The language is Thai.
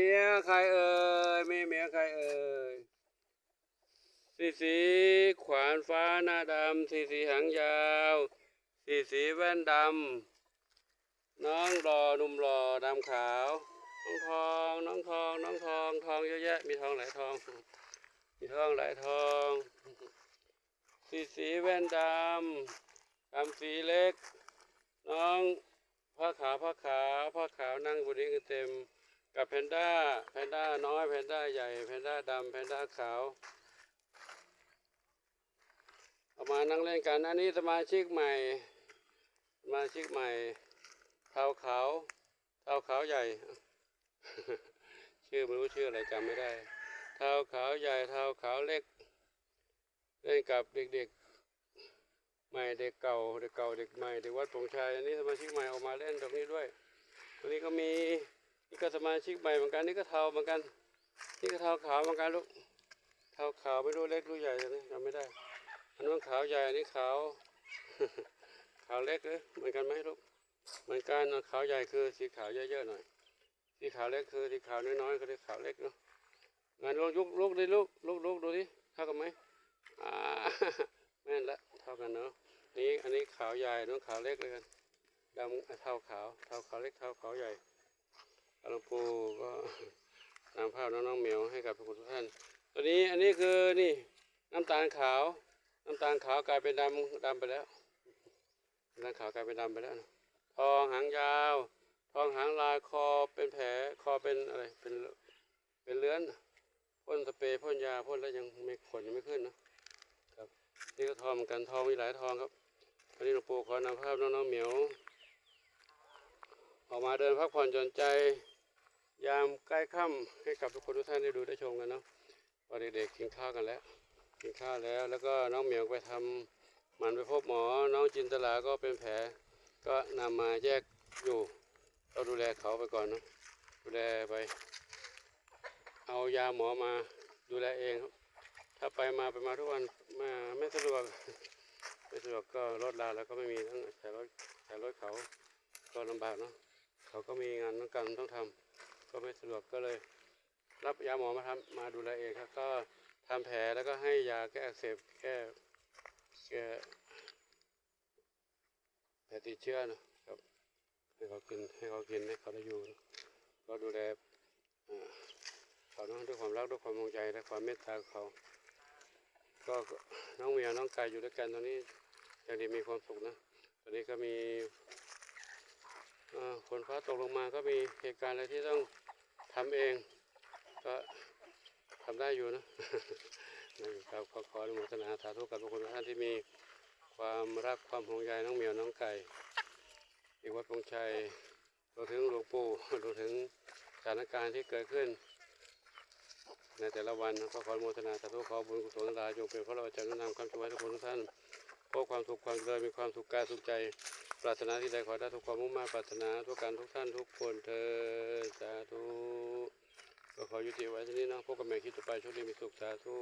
มียใครเอ่ยมีเมียใครเอ่ยสีสีขวานฟ้าหน้าดำสีสีหางยาวสีสีแว่นดำน้องรอหนุ่มรอดำขาวน้องทองน้องทองน้องทองทองเยอะแยะมีทองหลายทอง มีทองหลายทองสีสีแว่นดำดำสีเล็ก น้องผ้าขาวผ้าขาวผ้าขาวนั่งบนนี้กันเต็ม กับแพนด้า แพนด้าน้อย แพนด้าใหญ่ แพนด้าดำ แพนด้าขาวเอามานั่งเล่นกัน อันนี้สมาชิกใหม่ สมาชิกใหม่เท้าขาวเท้าขาวใหญ่ ชื่อไม่รู้ชื่ออะไรจำไม่ได้เท้าขาวใหญ่เท้าขาวเล็ก เล่นกับเด็กๆ ใหม่เด็กเก่า เด็กเก่าเด็กใหม่เด็กวัดปงชัย อันนี้สมาชิกใหม่ออกมาเล่นตรงนี้ด้วย ตรงนี้ก็มี นี่ก็สมาชิกใหม่เหมือนกันนี่ก็เทาเหมือนกัน นี่ก็เทาขาวเหมือนกันลูกเทาขาวไม่รู้เล็กรู้ใหญ่อันนี้จำไม่ได้อันนู้นขาวใหญ่อันนี้ขาวขาวเล็กเลยเหมือนกันไหมลูกเหมือนกันนะขาวใหญ่คือสีขาวเยอะๆหน่อย สีขาวเล็กคือสีขาวน้อยๆก็เรียกขาวเล็กเนาะงั้นลูกลุกลุกดิลูกลุกลุกดูดิเท่ากันไหมอ่าแม่นละเท่ากันเนาะนี่อันนี้ขาวใหญ่นู้นขาวเล็กเลยกันดำเท่าขาวเท่าขาวเล็กเท่าขาวใหญ่ หลวงปู่ก็นำภาพน้องๆเหมียวให้กับทุกท่านตัวนี้อันนี้คือนี่น้ำตาลขาว น้ำตาลขาวกลายเป็นดำดำไปแล้วน้ำตาลขาวกลายเป็นดำไปแล้วนะทองหางยาว ทองหางลายคอเป็นแผลคอเป็นอะไรเป็นเป็นเลื้อนพ่นสเปรย์พ่นยาพ่นแล้วยังไม่ขนยังไม่ขึ้นนะครับนี่ก็ทองเหมือนกันทองมีหลายทองครับวันนี้หลวงปู่ขอนำภาพน้องๆเหมียวออกมาเดินพักผ่อนหย่อนใจ ยามใกล้ค่ำให้กับทุกคนทุกท่านได้ดูได้ชมกันเนาะพอเด็กๆกินข้าวกันแล้วกินข้าวแล้ว แล้วก็น้องเหมียวไปทำมันไปพบหมอ น้องจินตลาก็เป็นแผล ก็นำมาแยกอยู่เราดูแลเขาไปก่อนเนาะดูแลไป เอายาหมอมาดูแลเองครับถ้าไปมาไปมาทุกวันมาไม่สะดวกไม่สะดวกก็รถลาแล้วก็ไม่มีทั้งแต่รถแต่รถเขาก็ลำบากเนาะเขาก็มีงานต้องการต้องทำ ก็ไม่สะดวกก็เลย รับยาหมอมาทำมาดูแลเองครับ ก็ทำแผลแล้วก็ให้ยาแก้อักเสบแก้แก้แผลติดเชื้อนะครับให้เขากินให้เขากินให้เขาได้อยู่ก็ดูแลเขาด้วยความรักด้วยความห่งใยและความเมตตาของเขา ก็น้องเมียน้องไก่อยู่ด้วยกันตอนนี้อย่างดีมีความสุขนะตอนนี้ก็มีฝนฟ้าตกลงมาก็มีเหตุการณ์อะไรที่ต้อง ทำเอง ก็ทำได้อยู่นะนะครับขอขออนุโมทนาสาธุกับทุกคนทุกท่านที่มีความรักความห่วงใยน้องเหมียวน้องไก่อีกวัดปงชัยรวมถึงหลวงปู่รวมถึงสถานการณ์ที่เกิดขึ้น ในแต่ละวันก็ขออนุโมทนาสาธุขอบุญกุศลทั้งหลายจงเป็นพระเราจะนำความช่วยทุกคนทุกท่านพบความสุขความเจริญมีความสุขกายสุขใจปรารถนาที่ใดขอได้ทุกความมุ่งมั่ปรารถนาทุกการทุกท่านทุกคนเธอสาธุ ก็ขอยุติไว้ที่นี้นะพบกันใหม่คลิดต่อไปโชคดีมีสุขสาธุ